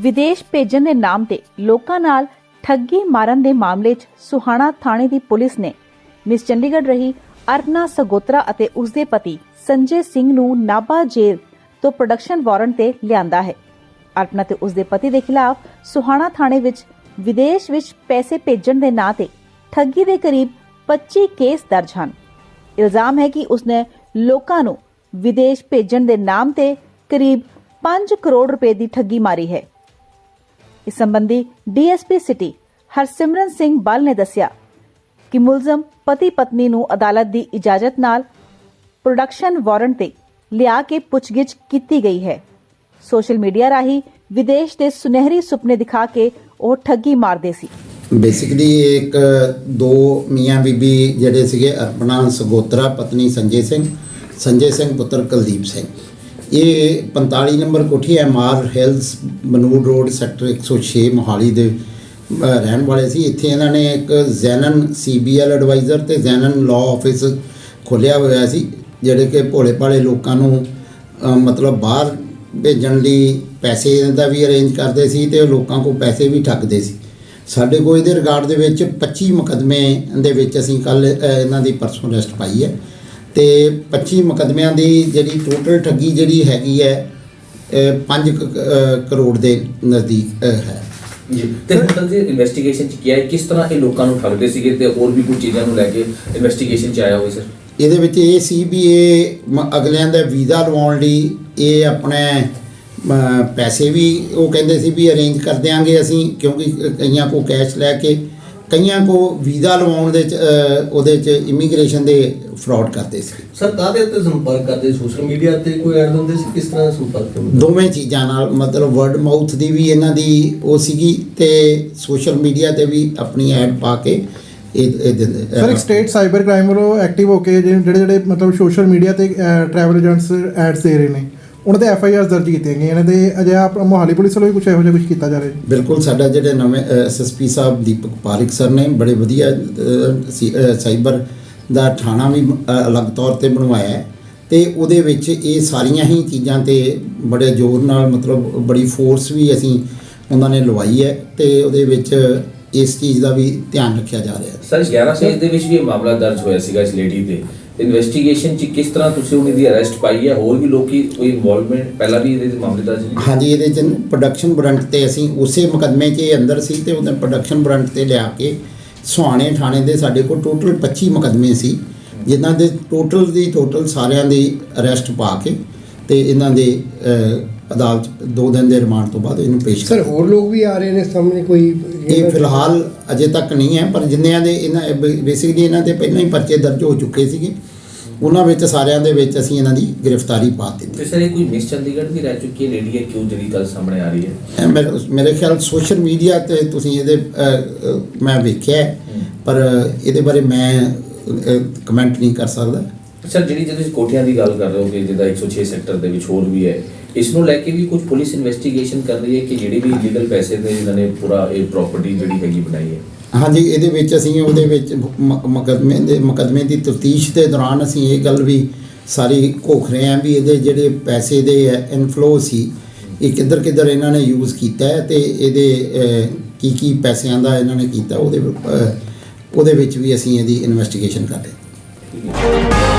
ਵਿਦੇਸ਼ ਭੇਜਣ ਦੇ ਨਾਮ ਤੇ ਲੋਕਾਂ ਨਾਲ ਠੱਗੀ ਮਾਰਨ ਦੇ ਮਾਮਲੇ 'ਚ ਸੁਹਾਣਾ ਥਾਣੇ ਦੀ ਪੁਲਿਸ ਨੇ ਮਿਸ ਚੰਡੀਗੜ੍ਹ ਰਹੀ ਅਰਨਾ ਸਗੋਤਰਾ ਅਤੇ ਉਸਦੇ ਪਤੀ ਸੰਜੇ ਸਿੰਘ ਨੂੰ ਨਾਭਾ ਜੇਲ੍ਹ ਤੋਂ ਪ੍ਰੋਡਕਸ਼ਨ ਵਾਰੰਟ ਤੇ ਲਿਆਂਦਾ ਹੈ। ਅਰਪਨਾ ਤੇ ਉਸਦੇ ਪਤੀ ਦੇ ਖਿਲਾਫ ਸੁਹਾਣਾ ਥਾਣੇ ਵਿੱਚ ਵਿਦੇਸ਼ ਵਿੱਚ ਪੈਸੇ ਭੇਜਣ ਦੇ ਨਾਂ ਤੇ ਠੱਗੀ ਦੇ ਕਰੀਬ 25 ਕੇਸ ਦਰਜ ਹਨ। ਇਲਜ਼ਾਮ ਹੈ ਕਿ ਉਸਨੇ ਲੋਕਾਂ ਨੂੰ ਵਿਦੇਸ਼ ਭੇਜਣ ਦੇ ਨਾਮ ਤੇ ਕਰੀਬ 5 ਕਰੋੜ ਰੁਪਏ ਦੀ ਠੱਗੀ ਮਾਰੀ ਹੈ। ਇਸ ਸੰਬੰਧੀ ਡੀਐਸਪੀ ਸਿਟੀ ਹਰਸਿਮਰਨ ਸਿੰਘ ਬਲ ਨੇ ਦੱਸਿਆ ਕਿ ਮੁਲਜ਼ਮ ਪਤੀ ਪਤਨੀ ਨੂੰ ਅਦਾਲਤ ਦੀ ਇਜਾਜ਼ਤ ਨਾਲ ਪ੍ਰੋਡਕਸ਼ਨ ਵਾਰੰਟ ਤੇ ਲਿਆ ਕੇ ਪੁੱਛਗਿੱਛ ਕੀਤੀ ਗਈ ਹੈ। ਸੋਸ਼ਲ ਮੀਡੀਆ ਰਾਹੀਂ ਵਿਦੇਸ਼ ਦੇ ਸੁਨਹਿਰੀ ਸੁਪਨੇ ਦਿਖਾ ਕੇ ਉਹ ਠੱਗੀ ਮਾਰਦੇ ਸੀ। ਬੇਸਿਕਲੀ ਇੱਕ, ਦੋ ਮੀਆਂ ਬੀਬੀ ਜਿਹੜੇ ਸੀਗੇ ਅਰਪਣਾ ਸਗੋਤਰਾ, ਪਤਨੀ ਸੰਜੇ ਸਿੰਘ ਸੰਜੇ ਸਿੰਘ ਪੁੱਤਰ ਕੁਲਦੀਪ ਸਿੰਘ। ਇਹ 45 ਨੰਬਰ ਕੋਠੀ M R Hills Banur road, sector 106 Mohali ਦੇ ਰਹਿਣ ਵਾਲੇ ਸੀ। ਇੱਥੇ ਇਹਨਾਂ ਨੇ ਇੱਕ ਜ਼ੈਨਨ ਸੀਬੀਐਲ ਐਡਵਾਈਜ਼ਰ ਤੇ ਜ਼ੈਨਨ ਲਾਅ ਆਫਿਸ ਖੋਲ੍ਹਿਆ ਹੋਇਆ ਸੀ, ਜਿਹੜੇ ਕਿ ਭੋਲੇ ਭਾਲੇ ਲੋਕਾਂ ਨੂੰ ਮਤਲਬ ਬਾਹਰ ਭੇਜਣ ਲਈ ਪੈਸੇ ਦਾ ਵੀ ਅਰੇਂਜ ਕਰਦੇ ਸੀ ਤੇ ਲੋਕਾਂ ਕੋਲ ਪੈਸੇ ਵੀ ਠੱਗਦੇ ਸੀ। ਸਾਡੇ ਕੋਲ ਇਹਦੇ ਰਿਗਾਰਡ ਦੇ ਵਿੱਚ 25 ਮੁਕਦਮੇ ਦੇ ਵਿੱਚ ਅਸੀਂ ਕੱਲ ਇਹਨਾਂ ਦੀ ਪਰਸੋਂ ਲਿਸਟ ਪਾਈ ਹੈ। ਤੇ 25 ਮੁਕਦਮਿਆਂ ਦੀ ਜਿਹੜੀ ਟੋਟਲ ਠੱਗੀ ਜਿਹੜੀ ਹੈਗੀ ਹੈ 5 ਕਰੋੜ ਦੇ ਨਜ਼ਦੀਕ ਹੈ। ਜੀ। ਤੇ ਤੱਕ ਦੀ ਇਨਵੈਸਟੀਗੇਸ਼ਨ ਚ ਕੀ ਹੈ ਕਿਸ ਤਰ੍ਹਾਂ ਇਹ ਲੋਕਾਂ ਨੂੰ ਠੱਗਦੇ ਸੀਗੇ ਤੇ ਹੋਰ ਵੀ ਕੁਝ ਚੀਜ਼ਾਂ ਨੂੰ ਲੈ ਕੇ ਇਨਵੈਸਟੀਗੇਸ਼ਨ ਚ ਆਇਆ ਹੋਵੇ ਸਰ ਇਹਦੇ ਵਿੱਚ ਇਹ ਸੀ ਵੀ ਇਹ ਅਗਲਿਆਂ ਦਾ ਵੀਜ਼ਾ ਲਵਾਉਣ ਲਈ ਇਹ ਆਪਣੇ ਪੈਸੇ ਵੀ ਉਹ ਕਹਿੰਦੇ ਸੀ ਵੀ ਅਰੇਂਜ ਕਰ ਦਿਆਂਗੇ ਅਸੀਂ ਕਿਉਂਕਿ ਕਈਆਂ ਕੋ ਕੈਸ਼ ਲੈ ਕੇ ਕਈਆਂ ਕੋ ਵੀਜ਼ਾ ਲਵਾਉਣ ਦੇ ਉਹਦੇ ਚ ਇਮੀਗ੍ਰੇਸ਼ਨ ਦੇ ਫਰਾਡ ਕਰਦੇ ਸੀ। ਸਰ ਕਾਹਦੇ ਉੱਤੇ ਸੰਪਰਕ ਕਰਦੇ? ਸੋਸ਼ਲ ਮੀਡੀਆ ਤੇ ਕੋਈ ਐਡ ਦਿੰਦੇ ਸੀ? ਕਿਸ ਤਰ੍ਹਾਂ ਸੰਪਰਕ ਕਰਦੇ? ਦੋਵੇਂ ਚੀਜ਼ਾਂ ਨਾਲ ਮਤਲਬ ਵਰਡ ਮਾਊਥ ਦੀ ਵੀ ਇਹਨਾਂ ਦੀ ਉਹ ਸੀਗੀ ਤੇ ਸੋਸ਼ਲ ਮੀਡੀਆ ਤੇ ਵੀ ਆਪਣੀ ਐਡ ਪਾ ਕੇ ਇਹ ਇਹ ਦਿੰਦੇ ਸਰ ਇੱਕ ਸਟੇਟ ਸਾਈਬਰ ਕ੍ਰਾਈਮ ਵੱਲੋਂ ਐਕਟਿਵ ਹੋ ਕੇ ਜਿਹੜੇ ਜਿਹੜੇ ਜਿਹੜੇ ਮਤਲਬ ਸੋਸ਼ਲ ਮੀਡੀਆ ਤੇ ਟਰੈਵਲ ਏਜੰਟਸ ਐਡਸ ਦੇ ਰਹੇ ਨੇ। ਉਹਨਾਂ ਤੇ ਐਫ ਆਈ ਆਰ ਦਰਜ ਕੀਤੀਆਂ ਗਈਆਂ ਨੇ ਤੇ ਅਜੇ ਆਪ ਮੋਹਾਲੀ ਪੁਲਿਸ ਵੱਲੋਂ ਵੀ ਕੁਝ ਇਹੋ ਜਿਹਾ ਕੁਝ ਕੀਤਾ ਜਾ ਰਿਹਾ ਬਿਲਕੁਲ ਸਾਡਾ ਜਿਹੜੇ ਨਵੇਂ ਐਸਐਸਪੀ ਸਾਹਿਬ ਦੀਪਕ ਪਾਰਿਕ ਸਰ ਨੇ ਬੜੇ ਵਧੀਆ ਸਾਈਬਰ ਦਾ ਥਾਣਾ ਵੀ ਅਲੱਗ ਤੌਰ ਤੇ ਬਣਵਾਇਆ ਹੈ ਤੇ ਉਹਦੇ ਵਿੱਚ ਇਹ ਸਾਰੀਆਂ ਹੀ ਚੀਜ਼ਾਂ ਤੇ ਬੜੇ ਜ਼ੋਰ ਨਾਲ ਮਤਲਬ ਬੜੀ ਫੋਰਸ ਵੀ ਅਸੀਂ ਉਹਨਾਂ ਨੇ ਲਵਾਈ ਹੈ ਤੇ ਉਹਦੇ ਵਿੱਚ ਇਸ ਚੀਜ਼ ਦਾ ਵੀ ਧਿਆਨ ਰੱਖਿਆ ਜਾ ਰਿਹਾ ਹੈ। ਸਰ 11 ਪੇਜ ਦੇ ਵਿੱਚ ਵੀ ਮਾਮਲਾ ਦਰਜ ਹੋਇਆ ਸੀਗਾ ਇਸ ਲੇਡੀ ਤੇ। ਇਨਵੈਸਟੀਗੇਸ਼ਨ ਚ ਕਿਸ ਤਰ੍ਹਾਂ ਤੁਸੀਂ ਉਹਨਾਂ ਦੀ ਅਰੈਸਟ ਪਾਈ ਹੈ? ਹੋਰ ਵੀ ਲੋਕੀ ਕੋਈ ਇਨਵੋਲਵਮੈਂਟ ਪਹਿਲਾਂ ਵੀ ਇਹਦੇ ਮਾਮਲੇ ਦਰਜ ਨੇ? ਹਾਂਜੀ, ਇਹਦੇ ਚ ਪ੍ਰੋਡਕਸ਼ਨ ਵਾਰੰਟ ਤੇ ਅਸੀਂ ਉਸੇ ਮੁਕਦਮੇ 'ਚ ਇਹ ਅੰਦਰ ਸੀ ਤੇ ਉਹਦੇ ਪ੍ਰੋਡਕਸ਼ਨ ਵਾਰੰਟ ਤੇ ਲਿਆ ਕੇ ਸੁਹਾਣੇ ਥਾਣੇ ਦੇ ਸਾਡੇ ਕੋਲ ਟੋਟਲ 25 ਮੁਕਦਮੇ ਸੀ, ਜਿਨ੍ਹਾਂ ਦੇ ਟੋਟਲ ਦੀ ਟੋਟਲ ਸਾਰਿਆਂ ਦੀ ਅਰੈਸਟ ਪਾ ਕੇ ਤੇ ਇਹਨਾਂ ਦੇ ਅਦਾਲਤ ਦੋ ਦਿਨ ਦੇ ਰਿਮਾਂਡ ਤੋਂ ਬਾਅਦ ਇਹਨੂੰ ਪੇਸ਼ ਸਰ ਕਰ ਹੋਰ ਲੋਕ ਵੀ ਆ ਰਹੇ ਨੇ ਸਾਹਮਣੇ ਕੋਈ ਇਹ ਫਿਲਹਾਲ ਅਜੇ ਤੱਕ ਨਹੀਂ ਹੈ ਪਰ ਜਿੰਨਿਆਂ ਦੇ ਇਹਨਾਂ ਬੇਸਿਕਲੀ ਇਹਨਾਂ ਤੇ ਪਹਿਲਾਂ ਹੀ ਪਰਚੇ ਦਰਜ ਹੋ ਚੁੱਕੇ ਸੀਗੇ। ਉਹਨਾਂ ਵਿੱਚ ਸਾਰਿਆਂ ਦੇ ਵਿੱਚ ਅਸੀਂ ਇਹਨਾਂ ਦੀ ਗ੍ਰਿਫਤਾਰੀ ਪਾ ਦਿੱਤੀ। ਤੇ ਸਰ ਇਹ ਕੋਈ ਮਿਸ ਚੰਡੀਗੜ੍ਹ ਵੀ ਰਹਿ ਚੁੱਕੀ ਹੈ ਲੇਡੀ ਹੈ? ਕਿਉਂ ਜਿਹੜੀ ਗੱਲ ਸਾਹਮਣੇ ਆ ਰਹੀ ਹੈ? ਮੇਰੇ ਮੇਰੇ ਖਿਆਲ ਸੋਸ਼ਲ ਮੀਡੀਆ ਤੇ ਤੁਸੀਂ ਇਹਦੇ ਮੈਂ ਵੇਖਿਆ ਪਰ ਇਹਦੇ ਬਾਰੇ ਮੈਂ ਕਮੈਂਟ ਨਹੀਂ ਕਰ ਸਕਦਾ। ਸਰ ਜਿਹੜੀ ਜਦੋਂ ਤੁਸੀਂ ਕੋਠੀਆਂ ਦੀ ਗੱਲ ਕਰ ਰਹੇ ਹੋ ਕਿ ਜਿਹਦਾ 106 ਸੈਕਟਰ ਦੇ ਵਿੱਚ ਹੋਰ ਵੀ ਹੈ ਇਸ ਨੂੰ ਲੈ ਕੇ ਵੀ ਕੁਝ ਪੁਲਿਸ ਇਨਵੈਸਟੀਗੇਸ਼ਨ ਕਰ ਰਹੀ ਹੈ ਕਿ ਜਿਹੜੀ ਵੀ ਲੀਗਲ ਪੈਸੇ ਦੇ ਇਹਨਾਂ ਨੇ ਪੂਰਾ ਇਹ ਪ੍ਰਾਪਰਟੀ ਜਿਹੜੀ ਹੈਗੀ ਬਣਾਈ ਹੈ? ਹਾਂਜੀ ਇਹਦੇ ਵਿੱਚ ਅਸੀਂ ਉਹਦੇ ਵਿੱਚ ਮੁਕੱਦਮੇ ਦੇ ਮੁਕੱਦਮੇ ਦੀ ਤਫਤੀਸ਼ ਦੇ ਦੌਰਾਨ ਅਸੀਂ ਇਹ ਗੱਲ ਵੀ ਸਾਰੀ ਘੋਖ ਰਹੇ ਹਾਂ ਵੀ ਇਹਦੇ ਜਿਹੜੇ ਪੈਸੇ ਦੇ ਇਨਫਲੋ ਸੀ ਇਹ ਕਿੱਧਰ ਕਿੱਧਰ ਇਹਨਾਂ ਨੇ ਯੂਜ਼ ਕੀਤਾ ਹੈ ਤੇ ਇਹਦੇ ਕੀ ਕੀ ਪੈਸਿਆਂ ਦਾ ਇਹਨਾਂ ਨੇ ਕੀਤਾ ਉਹਦੇ ਉਹਦੇ ਵਿੱਚ ਵੀ ਅਸੀਂ ਇਹਦੀ ਇਨਵੈਸਟੀਗੇਸ਼ਨ ਕਰ ਰਹੇ ਹਾਂ। ਠੀਕ ਹੈ।